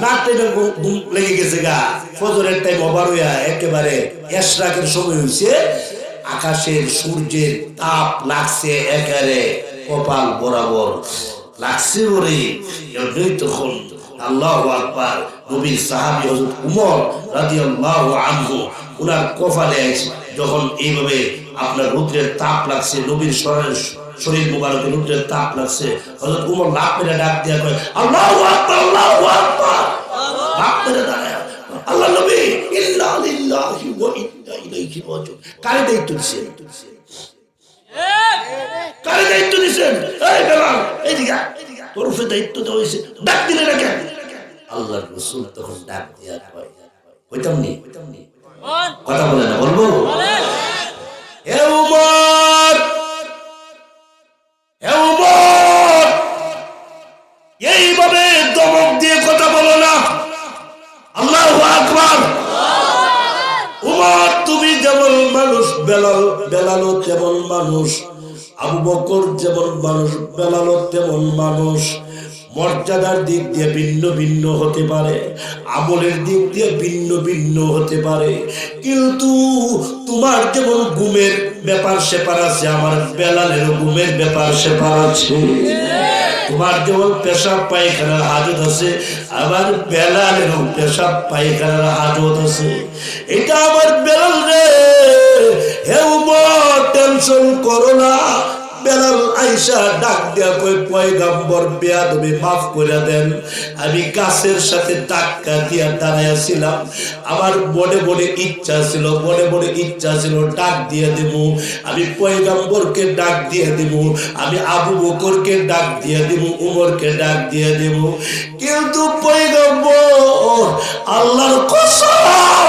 নাক ঘুম- লেগে গেছে গা। একেবারে সময় আকাশের সূর্যের তাপ লাগছে একেবারে কপাল বরাবর। লাগছে ওরে। তখন আল্লাহ আকবার নবীর সাহাবী হযরত উমর রাদিয়াল্লাহু আনহু, উনার কপালে যখন এইভাবে আপনার রুদ্রের তাপ লাগছে, নবীর শরীর শরীর মুবারকে রুদ্রের তাপ লাগছে হযরত উমর লাভ মেরে ডাক দিয়া কয়, আল্লাহু আল্লাহু লাভ দাঁড়ায়। আল্লাহ নবী, ইন্না লিল্লাহি ওয়া ইন্না ইলাইহি রাজিউন। কারে কারে এই বেলাল উপরে দায়িত্ব দেওয়া হয়েছে। ডাক দিলে না কেন? আল্লাহর রাসূল তখন ডাক দিয়া কয় নি? কথা বলে না, বলব? হে মানুষ তেমন মানুষ। মর্যাদার দিক দিয়ে ভিন্ন ভিন্ন হতে পারে। আমলের দিক দিয়ে ভিন্ন ভিন্ন হতে পারে। কিন্তু তোমার যেমন ঘুমের ব্যাপার সেপার আছে, আমার বেলালের ঘুমের ব্যাপার সেপার আছে। তোমার যেমন পেশাব পায়খানার হাজত আছে আবার বেলালেরও পেশাব পায়খানার হাজত আছে। এটা আমার বেলাল রে। হে উমর টেনশন করো না। বেলাল আইসা ডাক দিয়া কই পয়গাম্বর বেয়া তুমি মাফ করে দেন। আমি গাছের সাথে ধাক্কা দিয়া দাঁড়াইয়াছিলাম আমার বড়ে বড়ে ইচ্ছা ছিল বড়ে বড়ে ইচ্ছা ছিল, ডাক দিয়ে দেব আমি পয়গাম্বরকে ডাক দিয়ে দেব আমি আবু বকরকে ডাক দিয়ে দেব উমরকে ডাক দিয়ে দেব কিন্তু পয়গাম্বর, আল্লাহর কসম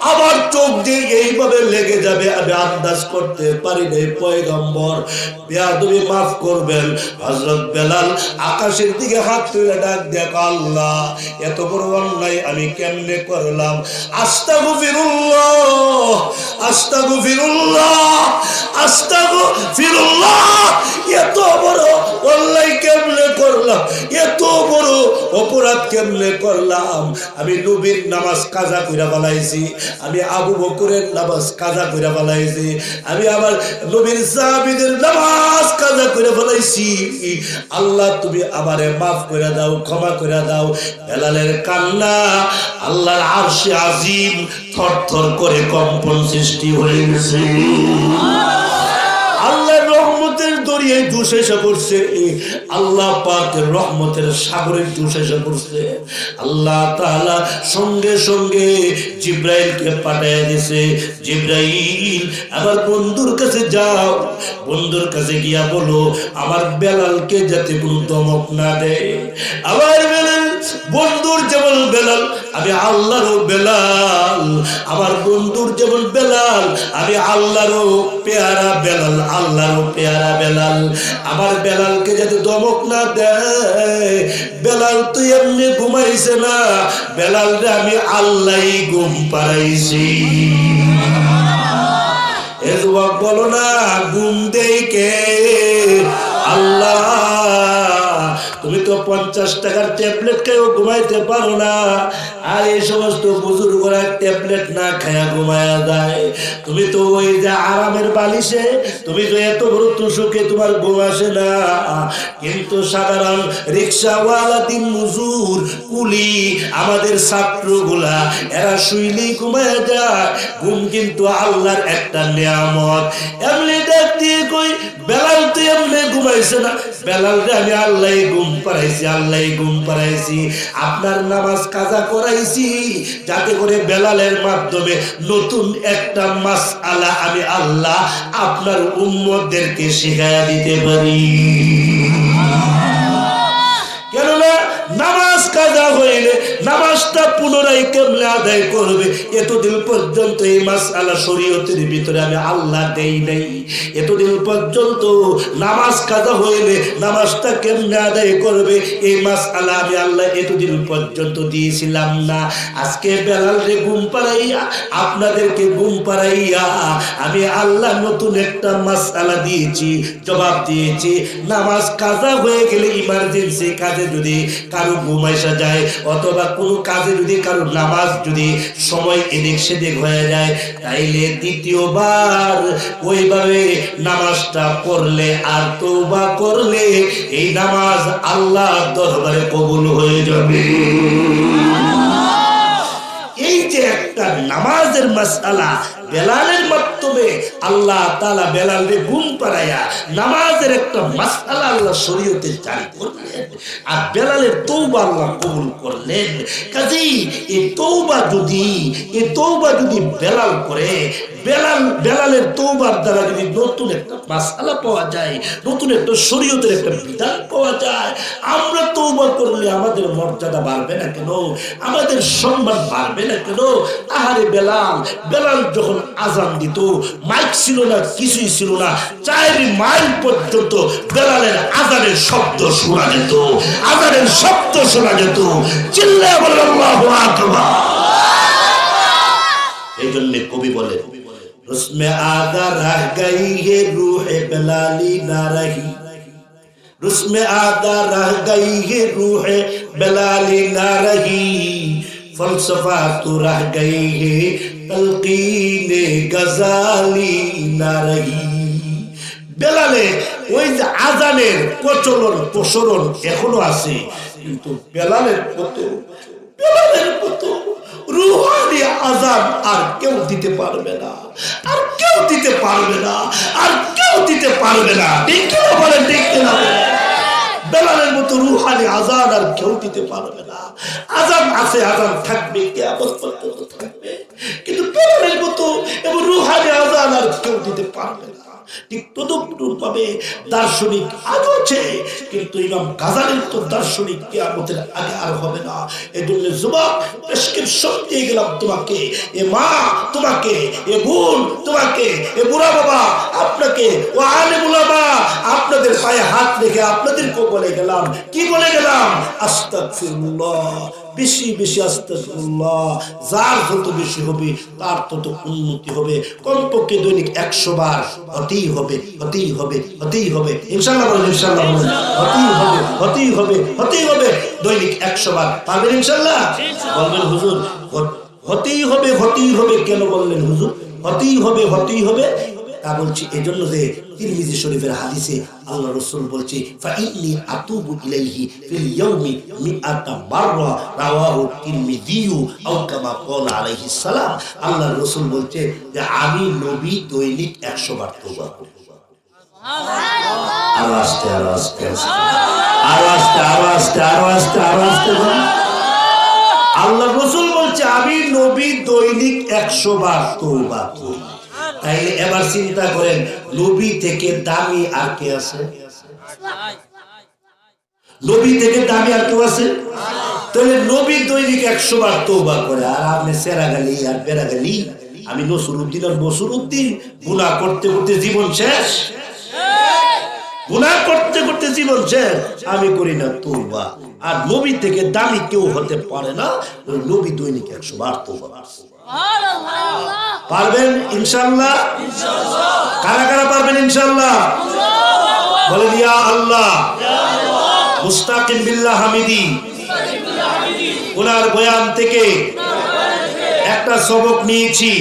আমার চোখ দিয়ে এইভাবে লেগে যাবে, আমি আন্দাজ করতে পারি নাই, পয়গম্বর। বেয়াদবি মাফ করবেন। হজরত বেলাল আকাশের দিকে হাত তুলে ডাক দেখ আল্লাহ, এত বড় অন্যায় আমি কেমনে করলাম? আস্তাগু ফিরুল্লাহ আস্তাগু ফিরুল্লাহ আস্তাগু ফিরুল্লাহ এত বড় অন্যায় কেমনে করলাম? এত বড় অপরাধ কেমনে করলাম? আমি নবীর নামাজ কাজা কইরা বালাইছি আমি আবু বকরের নামাজ কাজা করে ফেলাইছি। আমি আমার নবীর সাহাবীদের নামাজ কাজা করে ফেলাইছি। আল্লাহ, তুমি আমারে মাফ করে দাও, ক্ষমা করে দাও। বেলালের কান্না আল্লাহর আরশে আজিম থরথর করে কম্পন সৃষ্টি হয়ে গেছে। রহমতের দরিয়ায় জুস এসে পড়ছে। আল্লাহ পাকের রহমতের সাগরের জুস এসে পড়ছে। আল্লাহ তাআলা সঙ্গে সঙ্গে জিব্রাইলকে পাঠিয়ে দিয়েছে। জিব্রাইল, আমার বন্ধুর কাছে যাও। বন্ধুর কাছে গিয়া বলো, আমার বেলালকে যাতে কোনো দমক না দেয়। আমার বেলাল, বন্ধুর যেমন বেলাল আমি আল্লাহরও বেলাল, আমার বন্ধুর যেমন বেলাল, আমি আল্লাহরও পেয়ারা বেলাল, আল্লাহরও পেয়ারা বেলাল। আমার বেলালকে যাতে দমক না দেয়, বেলাল তুই এমনি ঘুমাইছে না বেলাল রে আমি আল্লাহ ঘুম পাড়াইছি। এ বলো না, ঘুম দেই কে? আল্লাহ, তুমি পঞ্চাশ টাকার ট্যাবলেট খেয়েও ঘুমাইতে পারো না। আর এই সমস্ত বুজুর্গরা ট্যাবলেট না খায়া ঘুমায়া যায়। তুমি তো ওই যে আরামের বালিশে, তুমি তো এত বড় তুষকে তোমার ঘুম আসে না। কিন্তু সাধারণ রিক্সাওয়ালা দিন মজুর কুলি, আমাদের ছাত্রগুলা, এরা শুইলেই ঘুমায় যায়। ঘুম কিন্তু আল্লাহর একটা নিয়ামত। এমনি দেখ দিয়ে কই বেলাল তো এমনি ঘুমাইছে না। বেলাল আমি আল্লাহ ঘুম পাড়াইছি। আল্লাহ গুম পাড়াইছি, আপনার নামাজ কাজা করাইছি, যাতে করে বেলালের মাধ্যমে নতুন একটা মাস আলা আমি আল্লাহ আপনার উম্মতদেরকে শেখাইয়া দিতে পারি। কাজা হইলে নামাজটা পুনরায় কেমনে আদায় করবে? এতদিন পর্যন্ত এই মাস আলা শরীয়তের ভিতরে আমি আল্লাহ দেই নাই। এতদিন পর্যন্ত নামাজ কাজা হইলে নামাজটা কেমনে আদায় করবে? এই মাস আলা আমি আল্লাহ এতদিন পর্যন্ত দিয়েছিলাম না। আজকে বেলাল রে ঘুম পাড়াইয়া, আপনাদেরকে ঘুম পাড়াইয়া আমি আল্লাহ নতুন একটা মাস আলা দিয়েছি, জবাব দিয়েছি। নামাজ কাজা হয়ে গেলে ইমার্জেন্সি কাজে যদি কারও ঘুমাইসা যায়, অথবা কোনো কাজে যদি কারও নামাজ যদি সময় এদিক সেদিক হয়ে যায়, তাইলে দ্বিতীয়বার ওইভাবে নামাজটা পড়লে আর তৌবা করলে এই নামাজ আল্লাহ দরবারে কবুল হয়ে যাবে। এই যে একটা নামাজের মাসালা বেলালের মাধ্যমে আল্লাহ তালা বেলালে ঘুম পাড়াইয়া নামাজের একটা মাসালা আল্লাহ শরীয়তে জারি করলেন। আর বেলালের তৌবা আল্লাহ কবুল করলেন। কাজেই এই তৌবা যদি এই তৌবা যদি বেলাল করে, বেলাল, বেলালের তৌবার দ্বারা যদি নতুন একটা মাসালা পাওয়া যায়, নতুন একটা শরীয়তের একটা বিধান পাওয়া যায়, আমরা তৌবা করলে আমাদের মর্যাদা বাড়বে না কেন? আমাদের সম্মান বাড়বে না কেন? আহারে বেলাল বেলাল যখন আজান দিত মাইক ছিল না, কিছুই ছিল না। চার মাইল পর্যন্ত বেলালের আজানের শব্দ শোনা যেত, আজানের শব্দ শোনা যেত। এই জন্য কবি বলে বেলালি গাই ফলসফা তো রাহ গাই হে তলকিনে গজালি নারী বেলালে ওই যে আজানের প্রচলন, প্রসরণ এখনও আছে, কিন্তু বেলালের কত বেলালের কত রুহানি আজান আর কেউ দিতে পারবে না, আর কেউ দিতে পারবে না, আর কেউ দিতে পারবে না। ঠিক কিনা বলেন, ঠিক কিনা বেলালের মতো রুহানি আজান আর কেউ দিতে পারবে না। আজান আছে, আজান থাকবে কে আবার দিতে পারবে না। ঠিক তদুপ ভাবে দার্শনিক আজ আছে, কিন্তু ইমাম গাজালের তো দার্শনিক কেয়ামতের আগে আর হবে না। এই জন্য যুবক প্রেসক্রিপশন দিয়ে গেলাম তোমাকে। এ মা তোমাকে, এ বোন তোমাকে, এ বুড়া বাবা আপনাকে, ও আলে বুলাবা আপনাদের পায়ে হাত রেখে আপনাদেরকে বলে গেলাম। কি বলে গেলাম? আস্তাগফিরুল্লাহ। বেশি বেশি আস্তাগফিরুল্লাহ। যার যত বেশি হবে, তার তত উন্নতি হবে। কমপক্ষে দৈনিক একশো বার হতেই হবে হতেই হবে হতেই হবে। ইনশাল্লাহ ইনশাল্লাহ হতেই হবে হতেই হবে হতেই হবে। দৈনিক একশো বার। ইনশাল্লাহ বলবেন, হুজুর হতেই হবে হতেই হবে। কেন বললেন হুজুর? হতেই হবে হতেই হবে। তা বলছি এজন্য যে তিরমিজি শরীফের হাদিসে আল্লাহ রাসূল বলছে ফাইন্নি আতুবু ইলাইহি ফিল ইয়াউমি মিআতা রাওয়াহু তিরমিজিউ আও কামা ক্বালা আলাইহিস সালাম। আল্লাহ রাসূল বলছে যে আমি নবী দৈনিক 100 বার তওবা করি আরও আস্তে আরও আস্তে আস্তে আরও আস্তে আরও আস্তে আরও আস্তে আরও আস্তে আল্লাহ রসুল বলছে আমি নবী দৈনিক একশো বার তৌবা করি। তাইলে এবার চিন্তা করেন, নবী থেকে দামি আর কে আছে? নবী থেকে দামি আর কেউ আছে? তাহলে নবী দৈনিক একশো বার তৌবা করে, আর আপনি সেরা গালি আর বেড়া গালি। আমি নসুর উদ্দিন আর বসুর উদ্দিন গুণা করতে করতে জীবন শেষ। গুনাহ করতে করতে জীবন শেষ, আমি করি না তৌবা আর নবী থেকে দামি কেউ হতে পারে না নবী দৈনিক একশো বার তৌবা পারবেন ইনশাল্লাহ কারা কারা পারবেন ইনশাল্লাহ বলেন, ইয়া আল্লাহ। মুস্তাকিম বিল্লাহ হামিদি। ওনার বয়ান থেকে একটা সবক নিয়েছি।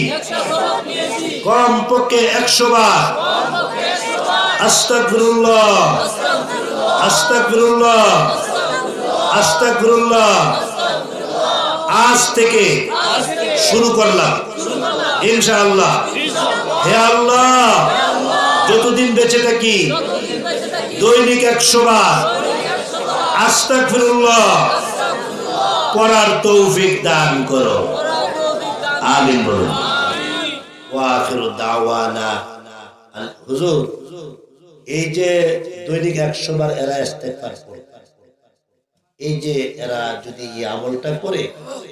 কম পক্ষে একশো বার। আস্তাগফিরুল্লাহ। আস্তাগফিরুল্লাহ। আস্তাগফিরুল্লাহ। আজ থেকে শুরু করলাম। ইনশাআল্লাহ। হে আল্লাহ, যতদিন বেঁচে থাকি, দৈনিক একশো বার আস্তাগফিরুল্লাহ পড়ার তৌফিক দান করো। আমিন বলুন। ওয়াখিরু দাওয়ানা। হুজুর, এই যে দৈনিক একশো বার এরা ইস্তেগফার করে এই যে এরা যদি এই আমলটা করে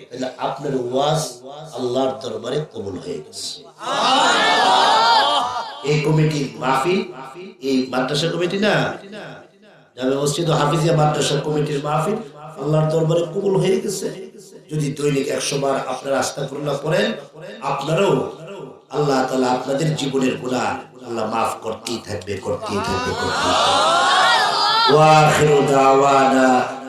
তাহলে আপনার ওয়াজ আল্লাহর দরবারে কবুল হয়ে গেছে। এই কমিটি মাহফিল এই মাদ্রাসা কমিটি না? জামে মসজিদ হাফিজিয়া মাদ্রাসা কমিটির মাহফিল আল্লাহর দরবারে কবুল হয়ে গেছে। যদি দৈনিক একশো বার আপনারা আস্তাগফিরুল্লাহ পড়েন আপনারাও আল্লাহ তাআলা আপনাদের জীবনের গুনাহ আল্লাহ মাফ করতেই থাকবে করতেই থাকবে করতেই থাকবে।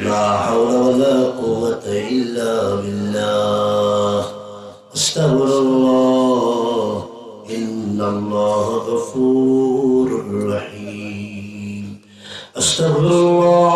لا حول ولا قوة إلا بالله. أستغفر الله. إن الله غفور رحيم. أستغفر الله.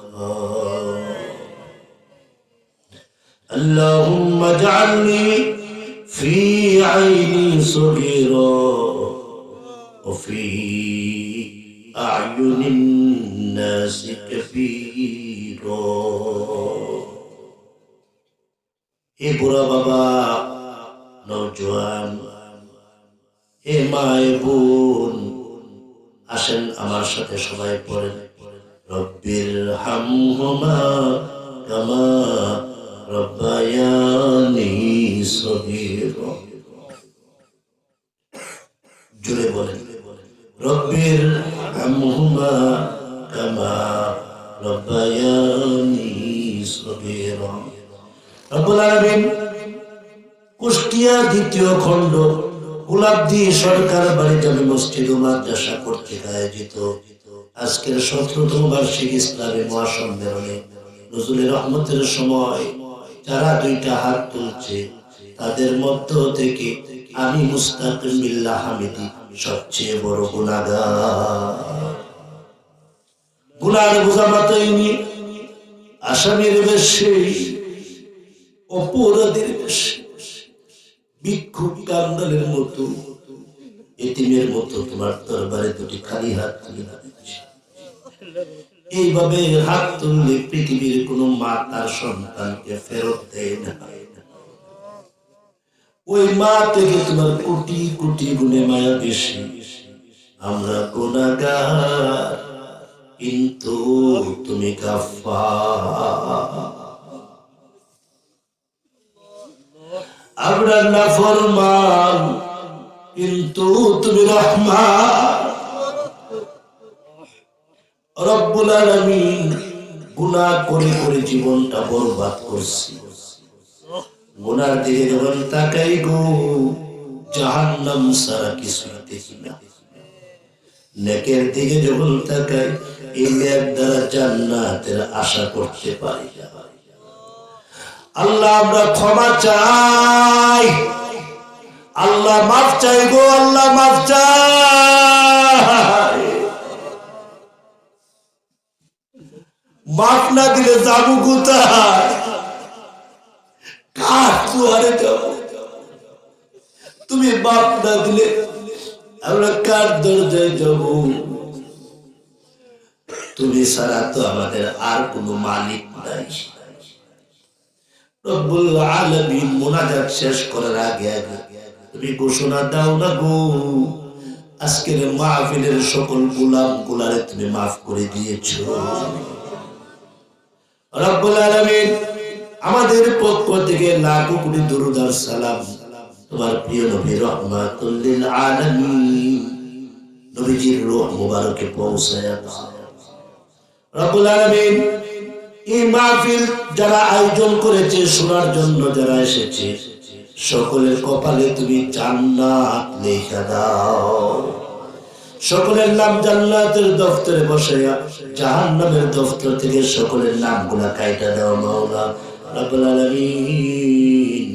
اللهم اجعلني في عيني صغيرا وفي أعين الناس كبيرا এ বুড়া বাবা নৌজওয়ান এ মা এ বোন আসেন আমার সাথে সবাই পড়েন রব্বির হামহুমা কামা রব্বুল আলামিন কুষ্টিয়া দ্বিতীয় খণ্ড গোলাপদি সরকার বাড়িতে মসজিদ ও মাদ্রাসা কর্তৃক আয়োজিত। আজকের সতেরোতম বার্ষিক ইসলামী মহাসম্মেলনে নজরুলের রহমতের সময় যারা দুইটা হাত তুলছে, তাদের মধ্য থেকে আমি মুস্তাকিম বিল্লাহ হামিদি সবচেয়ে বড় গুণাগার গুনার বোঝা মাথায় নিয়ে আসামির বেশে অপরাধীর বেশে ভিক্ষুক কান্দালের মতো, এতিমের মতো তোমার দরবারে দুটি খালি হাত তুলে দিচ্ছি। এইভাবে হাত তুললে পৃথিবীর কোন মা তার সন্তানকে ফেরত দেয় না। ওই মা থেকে তোমার কোটি কোটি গুণে মায়া বেশি। আমরা গুণাগার, কিন্তু তুমি গাফা আমরা নাফরমান, কিন্তু তুমি রহমান। রব্বুল আলামিন গুনাহ করে করে জীবনটা বরবাদ করছি। গুনার দিকে যখন তাকাই গো, জাহান্নাম সারা কিছু দেখি না। নেকের দিকে যখন তাকাই, এই নেক দ্বারা জান্নাতের আশা করতে পারি আল্লাহ, আমরা ক্ষমা চাই। আল্লাহ মাফ চাই গো, আল্লাহ মাফ চাই। মাফ না দিলে যাব কোথায়? তুমি না দিলে আমরা কার দরজায় তুমি ছাড়া তো আমাদের আর মালিক নাই। ঘোষণা দাও না আজকের মাহফিলের সকল গোলাম গুলারে তুমি মাফ করে দিয়েছ। রব্বুল আলামিন আমাদের পক্ষ থেকে লাখো কোটি দরুদ সালাম। তোমার প্রিয় নবী রহমাতুল লিল আলামিন। নবীজির রূহ মুবারকে পৌঁছায় রব্বুল আলামিন, এই মাহফিল যারা আয়োজন করেছে, শোনার জন্য যারা এসেছে, সকলের কপালে তুমি জান্নাত লেখা দাও। সকলের নাম জান্নাতের দফতরে বসে জাহান্নামের দফতর থেকে সকলের নামগুলা কাইটা দাও মাওলা। রব্বুল আলামিন।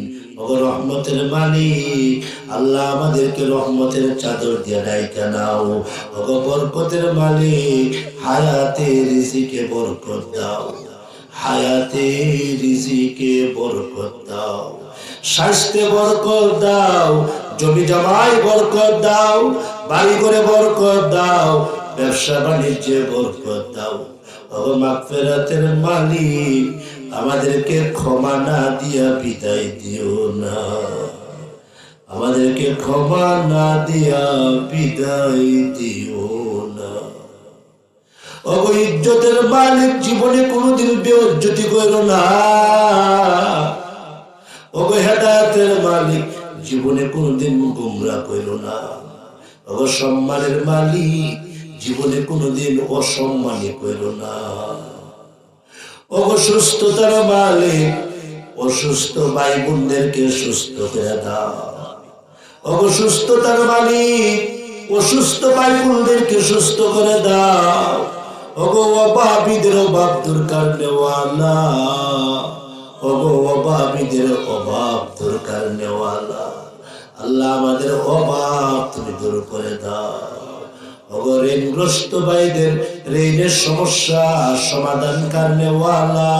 রহমতের মালিক, আল্লাহ আমাদেরকে রহমতের চাদর দিয়ে ডাইকা নাও। ওগো বরকতের মালিক হায়াতে রিজিকে বরকত দাও। হায়াতে রিজিকে বরকত দাও। স্বাস্থ্যে বরকত দাও, জমি জমায় বরকত দাও বাড়ি করে বরকত দাও, ব্যবসা বাণিজ্যে বরকত দাও। ও মালিক, আমাদেরকে ক্ষমা না দিয়া বিদায় দিও না। আমাদেরকে ক্ষমা না দিয়া বিদায় দিও না। অগো ইজ্জতের মালিক, জীবনে কোনোদিন বেজ্জতি করল না। ওগো হেদায়তের মালিক, জীবনে কোনোদিন গুমরা করল না। ওগো সম্মানের মালিক, জীবনে কোনোদিন অসম্মানী করল না। ওগো সুস্থতার মালিক, অসুস্থ ভাই বোনদেরকে সুস্থ করে দাও। ওগো সুস্থতার মালিক, অসুস্থ ভাই বোনদেরকে সুস্থ করে দাও। ওগো অভাবীদের অভাব দরকার নেওয়ালা। ওগো অভাবীদের অভাব দরকার নেওয়ালা। আল্লাহ আমাদের অভাব তুমি দূর করে দাও। ঋণগ্রস্ত ভাইদের, ঋণের সমস্যা সমাধান কারণেওয়ালা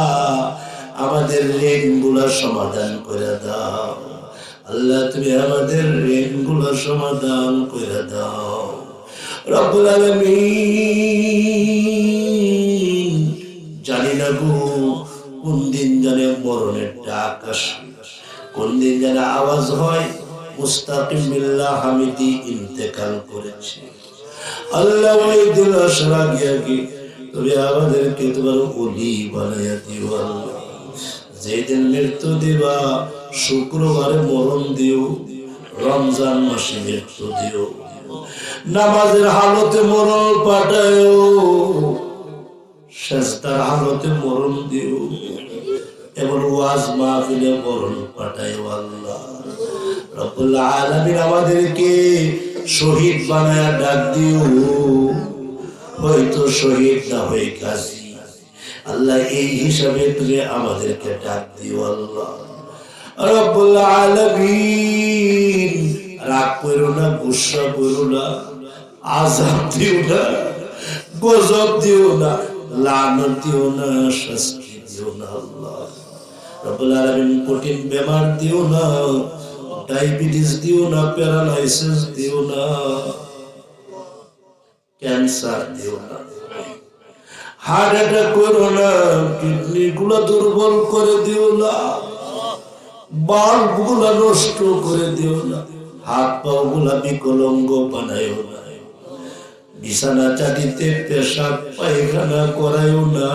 আমাদের ঋণগুলো সমাধান করে দাও। আল্লাহ তুমি আমাদের ঋণগুলো সমাধান করে দাও। রব্বুল আলামিন, জানি না গো, কোন দিন জানে মরণের ডাক আসে, কোন দিন জানে আওয়াজ হয় ইন্তেকাল করেছে। আল্লাহ আমাদেরকে তোমার বানাইয়া দিও আল্লাহ। যেদিন মৃত্যু দিবা, শুক্রবারে মরণ দিও, রমজান মাসে মৃত্যু দিও। নামাজের হালতে মরণ পাঠায় শেষদার হালতে মরণ দিও। এমন ওয়াজ মাহফিলে মরণ পাঠায় আল্লাহ। রব্বুল আমাদেরকে শহীদ বানায় ডাক দিও। হয়তো শহীদ না হয়ে কাজী। আল্লাহ এই হিসাবে তুমি আমাদেরকে ডাক দিও আল্লাহ। রাগ করো না, গুসা করো না আজাব দিও না, গজব দিও না, লানত দিও না, শাস্তি দিও না আল্লাহ। রব্বুল কঠিন বেমার দিও না ডায়াবেটিস দিও না, প্যারালাইসিস দিও না। ক্যান্সার দিও না। হার্ট অ্যাটাক করো না কিডনি গুলো দুর্বল করে দিও না। বাল্বগুলা নষ্ট করে দিও না। হাত পা গুলা বিকলঙ্গ বানায়ও না। বিছানা চাটিতে পেশাব, পায়খানা করায়ও না।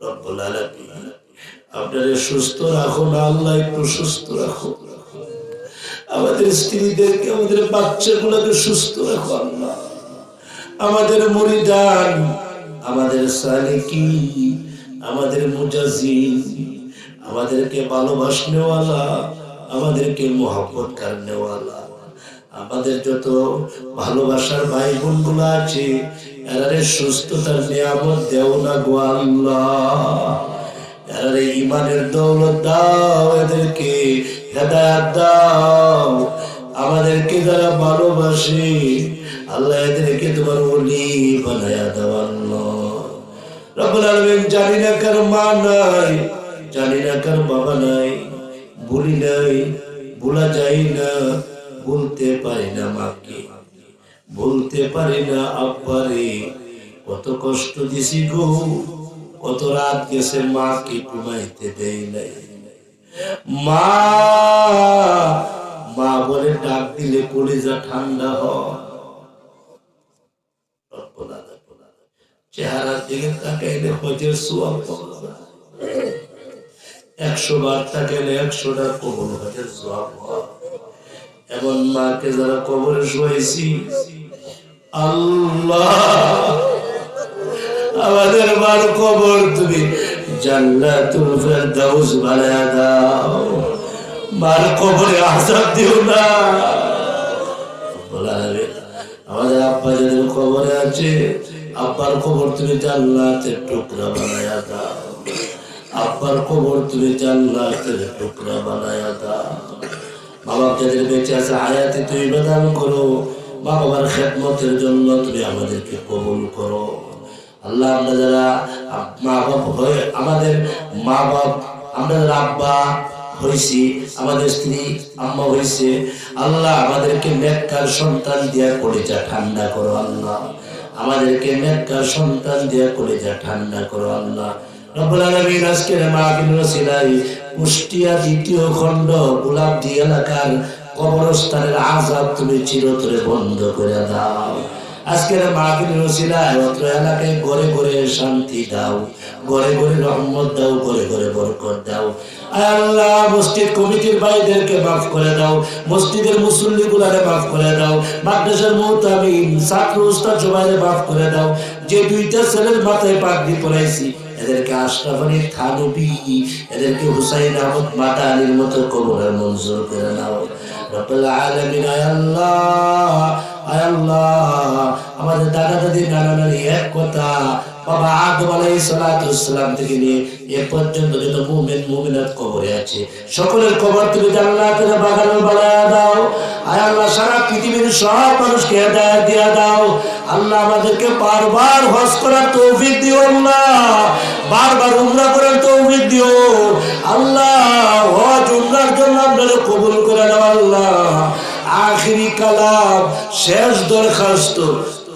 রব্বুল আলামিন। আপনাদের সুস্থ রাখুন, আল্লাহ একটু সুস্থ রাখো আমাদের স্ত্রীদেরকে, আমাদের বাচ্চাগুলোকে সুস্থ রাখো, আল্লাহ। আমাদের মরিদান, আমাদের সালিকি, আমাদের মুজাজিন আমাদেরকে ভালোবাসনেওয়ালা, আমাদেরকে মোহাম্মত কারণেওয়ালা আমাদের যত ভালোবাসার ভাই বোনগুলো আছে, এরারে সুস্থতার নিয়ামত দেও না গো আল্লাহ। এরারে ইমানের দৌলত দাও এদেরকে, হেদায়াত দাও। আমাদেরকে যারা ভালোবাসে, আল্লাহ এদেরকে তোমার ওলি বানায়া দাও আল্লাহ রব্বুল আলামিন জানি না কার মা নাই কার বাবা নাই, ভুলি নাই, ভোলা না বলতে পারি না পারি না কত কষ্ট দিছি গো। কত রাত গেছে মাকে ঘুমাইতে দেই নাই। মা বলে, ডাক দিলে কলিজা ঠান্ডা চেহারার দিকে তাকাইলে হজের সোয়াব। একশো বার তাকাইলে একশোটা কবর হজের সোয়াব এমন মাকে যারা কবরে শুয়েছি, আল্লাহ আমাদের মার কবর তুমি জান্নাতুল ফেরদাউস বানায়া দাও। মার কবরে আজাব দিও না। আমাদের আব্বা যাদের কবরে আছে, আব্বার কবর তুমি জান্নাতের টুকরা বানায়া দাও। আব্বার কবর তুমি জান্নাতের টুকরা বানায়া দাও। বাপ যাদের বেঁচে আছে, হায়াতে তুমি বেদান করো। বাবার খেদমতের জন্য তুমি আমাদেরকে কবুল করো। আল্লাহ, আমরা যারা মা বাপ হয়ে আমাদের মা বাপ আমরা যারা আব্বা হয়েছি, আমাদের স্ত্রী, আম্মা হয়েছে, আল্লাহ আমাদেরকে নেককার সন্তান দিয়া কলেজা ঠান্ডা করো আল্লাহ। আমাদেরকে নেককার সন্তান দিয়া কলেজা ঠান্ডা করো আল্লাহ। রব্বুল আলামিন আজকের আজাব তুমি চিরতরে বন্ধ করে দাও। আজকের মাহফিল রসিলায় অত্র এলাকায় ঘরে ঘরে শান্তি দাও, ঘরে ঘরে রহমত দাও, ঘরে ঘরে বরকত দাও। আল্লাহ, মসজিদ কমিটির ভাইদেরকে মাফ করে দাও, মসজিদের মুসল্লি গুলারে মাফ করে দাও, মাদ্রাসার মুহতামিম ছাত্র উস্তাদ সবাইরে মাফ করে দাও। যে দুইটা ছেলের মাথায় পাগড়ি পরাইছি এদেরকে আশরাফ থানবী, এদেরকে হুসাইন আহমদ মাতা আলীর মতো কবরের মঞ্জুর করে নাও। রব্বুল আলামিন আল্লাহ আমাদের দাদা দাদি নানা নানি এক কথা, বাবা আদম আলাইহিস সালাতু সালাম থেকে নিয়ে এ পর্যন্ত যত মুমিন, মুমিনাত কবরে আছে। সকলের কবর তুমি জান্নাতের বাগানে বানায়া দাও। আয় আল্লাহ, সারা পৃথিবীর সব মানুষকে হেদায়েত দিয়া দাও। আল্লাহ আমাদেরকে বারবার হজ করার তৌফিক দিও আল্লাহ বারবার উমরা করার তৌফিক দিও। আল্লাহ, হজ উমরার জন্য আপনারা কবুল করে দাও আল্লাহ। আখিরি কালাম শেষ দরখাস্ত।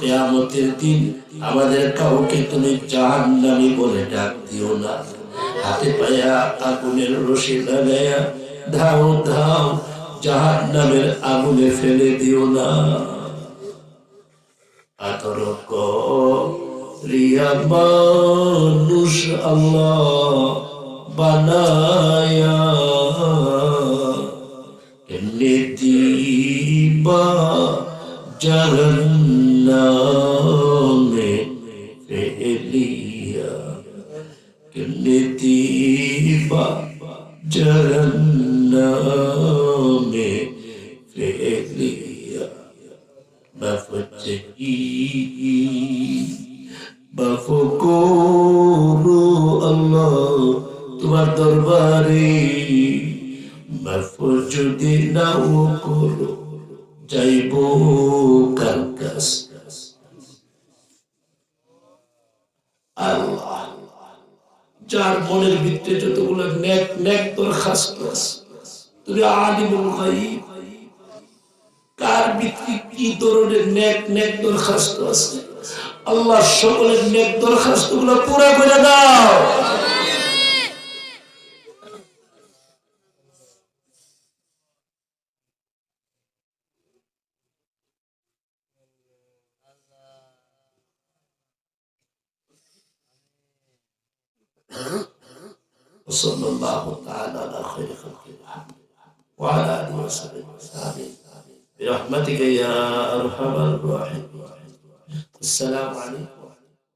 কেয়ামতের দিন আমাদের কাউকে তুমি জাহান্নামী বলে ডাক দিও না। হাতে পায়া আগুনের রশি লাগায়া ধাও ধাও জাহান্নামের আগুনে ফেলে দিও না। আতরক রিয়া মানুষ আল্লাহ বানায়া আল্লাহ। যার মনের ভিতরে যতগুলো তুমি আলিমুল গাইব কার ভিত্তি কি ধরনের নেক নেক দরখাস্ত আছে? আল্লাহ সকলের নেক দরখাস্তগুলো পুরা করে দাও। وصلى الله تعالى على خير خلق وعلى آله وصحبه وسلم. برحمتك يا أرحم الراحمين. السلام عليكم.